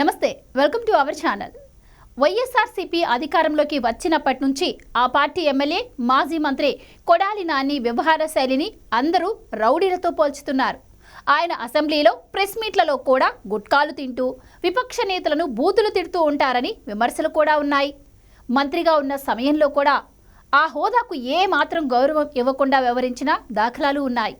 నమస్తే welcome to our channel. YSRCP అధికారంలోకి వచ్చినప్పటి నుంచి ఆ పార్టీ ఎమ్మెల్యే మాజీ మంత్రి కొడాలి నాని వ్యవహార శైలిని అందరూ రౌడీలతో పోల్చుతున్నారు. ఆయన అసెంబ్లీలో ప్రెస్ మీట్లలో కూడా గుట్కాలు తింటూ విపక్ష నేతలను బూతులు తిడుతూ ఉంటారని విమర్శలు కూడా ఉన్నాయి. మంత్రిగా ఉన్న సమయంలో కూడా ఆ హోదాకు ఏ మాత్రం గౌరవం ఇవ్వకుండా వ్యవహరించిన దాఖలాలు ఉన్నాయి.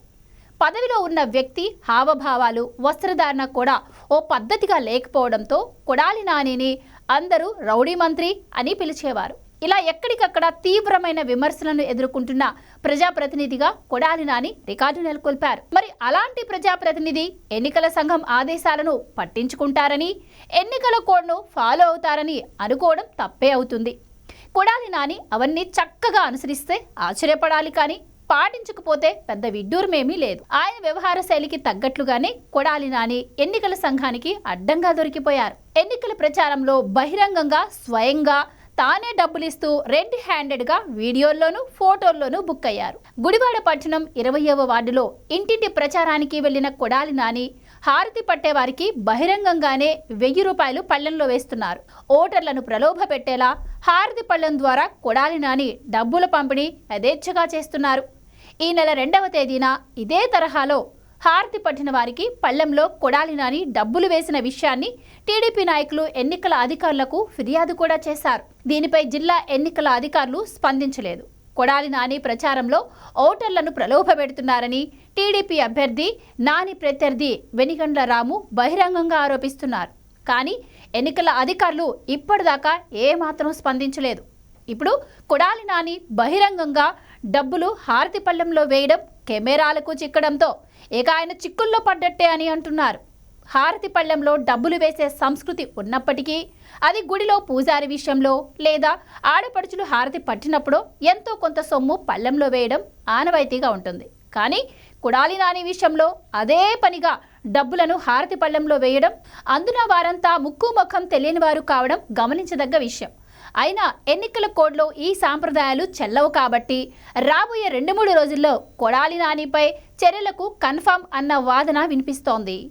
పదవిలో ఉన్న వ్యక్తి హావభావాలు వస్త్రధారణ కూడా ఓ పద్ధతిగా లేకపోవడంతో కొడాలి నానిని అందరూ రౌడీ మంత్రి అని పిలిచేవారు. ఇలా ఎక్కడికక్కడ తీవ్రమైన విమర్శలను ఎదుర్కొంటున్న ప్రజాప్రతినిధిగా కొడాలి నాని రికార్డు నెలకొల్పారు. మరి అలాంటి ప్రజాప్రతినిధి ఎన్నికల సంఘం ఆదేశాలను పట్టించుకుంటారని ఎన్నికల కోడ్ను ఫాలో అవుతారని అనుకోవడం తప్పే అవుతుంది. కొడాలి నాని అవన్నీ చక్కగా అనుసరిస్తే ఆశ్చర్యపడాలి కానీ పాటించకపోతే పెద్ద విడ్డూరమేమీ లేదు. ఆయన వ్యవహార శైలికి తగ్గట్లుగానే కొడాలి నాని ఎన్నికల సంఘానికి అడ్డంగా దొరికిపోయారు. ఎన్నికల ప్రచారంలో బహిరంగంగా స్వయంగా తానే డబ్బులిస్తూ రెడ్ హ్యాండెడ్గా వీడియోల్లోనూ ఫోటోల్లోనూ బుక్ అయ్యారు. గుడివాడ పట్టణం ఇరవయవ వార్డులో ఇంటింటి ప్రచారానికి వెళ్ళిన కొడాలి నాని హారతి పట్టేవారికి బహిరంగంగానే వెయ్యి రూపాయలు పళ్ళెంలో వేస్తున్నారు. ఓటర్లను ప్రలోభ పెట్టేలా హారతి పళ్ళెం ద్వారా కొడాలి నాని డబ్బుల పంపిణీ యథేచ్ఛగా చేస్తున్నారు. ఈ నెల రెండవ తేదీన ఇదే తరహాలో హారతి పట్టిన వారికి పళ్ళెంలో కొడాలి నాని డబ్బులు వేసిన విషయాన్ని టీడీపీ నాయకులు ఎన్నికల అధికారులకు ఫిర్యాదు కూడా చేశారు. దీనిపై జిల్లా ఎన్నికల అధికారులు స్పందించలేదు. కొడాలి నాని ప్రచారంలో ఓటర్లను ప్రలోభపెడుతున్నారని టీడీపీ అభ్యర్థి నాని ప్రత్యర్థి వెనిగండ్ల రాము బహిరంగంగా ఆరోపిస్తున్నారు. కానీ ఎన్నికల అధికారులు ఇప్పటిదాకా ఏమాత్రం స్పందించలేదు. ఇప్పుడు కొడాలి నాని బహిరంగంగా డబ్బులు హారతి పళ్ళెంలో వేయడం కెమెరాలకు చిక్కడంతో. ఇక ఆయన చిక్కుల్లో పడ్డట్టే అని అంటున్నారు. హారతి పళ్ళెంలో డబ్బులు వేసే సంస్కృతి ఉన్నప్పటికీ అది గుడిలో పూజారి విషయంలో లేదా ఆడపడుచులు హారతి పట్టినప్పుడు ఎంతో కొంత సొమ్ము పళ్ళెంలో వేయడం ఆనవాయితీగా ఉంటుంది. కానీ కుడాలి నాని విషయంలో అదే పనిగా డబ్బులను హారతి పళ్ళెంలో వేయడం అందున వారంతా ముక్కు ముఖం తెలియని వారు కావడం గమనించదగ్గ విషయం. అయినా ఎన్నికల కోడ్లో ఈ సాంప్రదాయాలు చెల్లవు కాబట్టి రాబోయే రెండు మూడు రోజుల్లో కొడాలి నానిపై చర్యలకు కన్ఫామ్ అన్న వాదన వినిపిస్తోంది.